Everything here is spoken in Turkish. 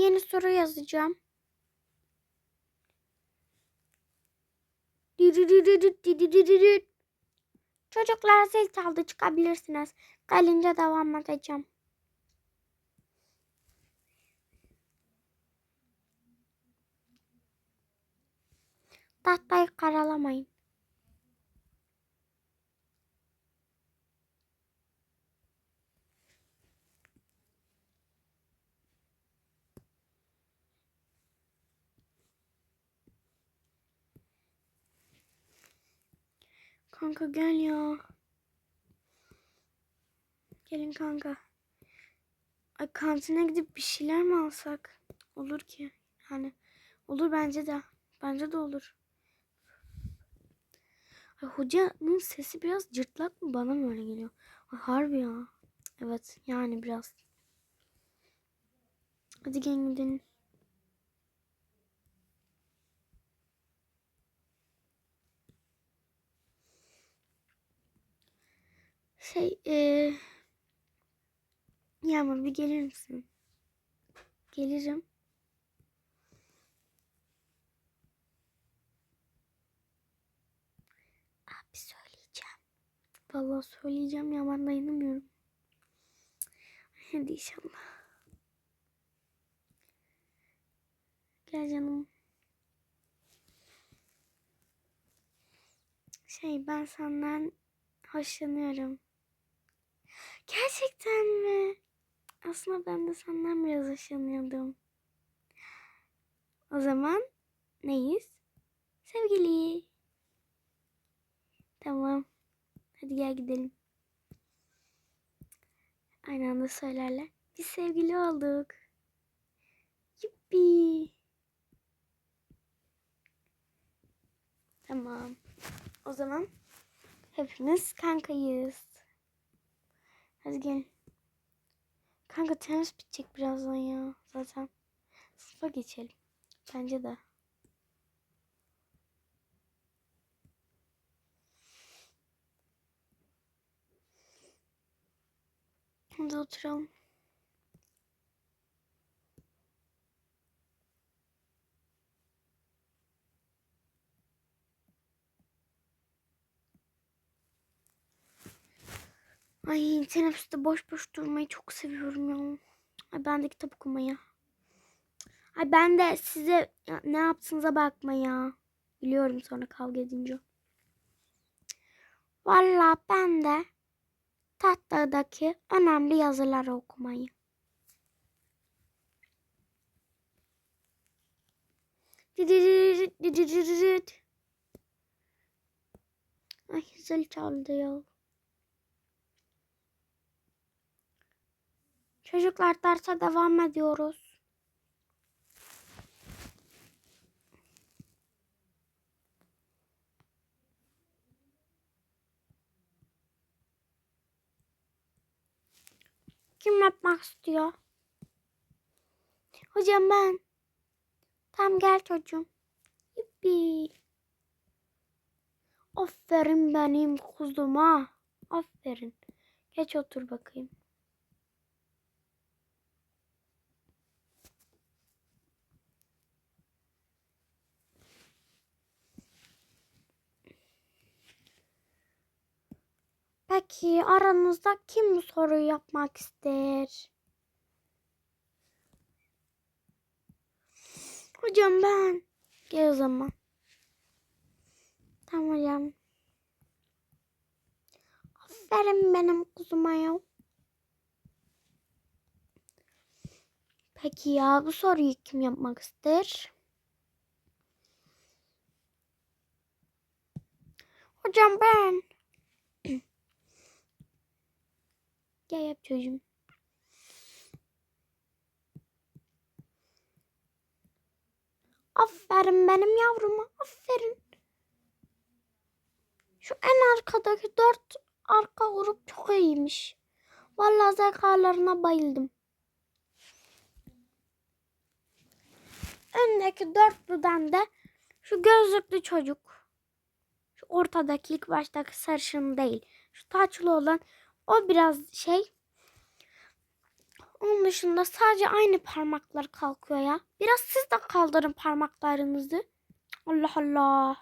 Yeni soru yazacağım. Çocuklar zil çaldı çıkabilirsiniz. Gelince devam edeceğim. Tahtayı karalamayın. Kanka gel ya. Gelin kanka. Ay kantine gidip bir şeyler mi alsak? Olur ki. Yani olur bence de. Bence de olur. Ay hocanın sesi biraz cırtlak mı? Bana mı öyle geliyor? Ay harbi ya. Evet yani biraz. Hadi gelin gidelim. Şey eee Yağmur bir gelir misin? Gelirim. Abi söyleyeceğim. Vallahi söyleyeceğim ya ben dayanamıyorum. Hadi inşallah. Gel canım. Şey ben senden hoşlanıyorum. Gerçekten mi? Aslında ben de senden biraz hoşlanıyordum. O zaman neyiz? Sevgili. Tamam. Hadi gel gidelim. Aynı anda söylerler. Biz sevgili olduk. Yuppi. Tamam. O zaman hepimiz kankayız. Hadi gelin. Kanka tenis bitecek birazdan ya zaten. Sınıfa geçelim. Bence de. Hadi oturalım. Ay teneffüste boş boş durmayı çok seviyorum ya. Ay ben de kitap okumayı. Ay ben de size ya, ne yaptığınıza bakmaya. Biliyorum sonra kavga edince. Valla ben de tahtadaki önemli yazıları okumayı. Ay zil çaldı ya. Çocuklar derse devam ediyoruz. Kim yapmak istiyor? Hocam ben. Tamam gel çocuğum. Yuppi. Aferin benim kuzuma. Aferin. Geç otur bakayım. Peki aranızda kim bu soruyu yapmak ister? Hocam ben. Gel o zaman. Tamam hocam. Aferin benim kuzuma ya. Peki ya bu soruyu kim yapmak ister? Hocam ben. Gel yap çocuğum. Aferin benim yavruma. Aferin. Şu en arkadaki dört arka grup çok iyiymiş. Vallahi zekalarına bayıldım. Öndeki dörtlüden de şu gözlüklü çocuk. Şu ortadaki ilk baştaki sarışın değil. Şu taçlı olan o biraz şey. Onun dışında sadece aynı parmaklar kalkıyor ya. Biraz siz de kaldırın parmaklarınızı. Allah Allah.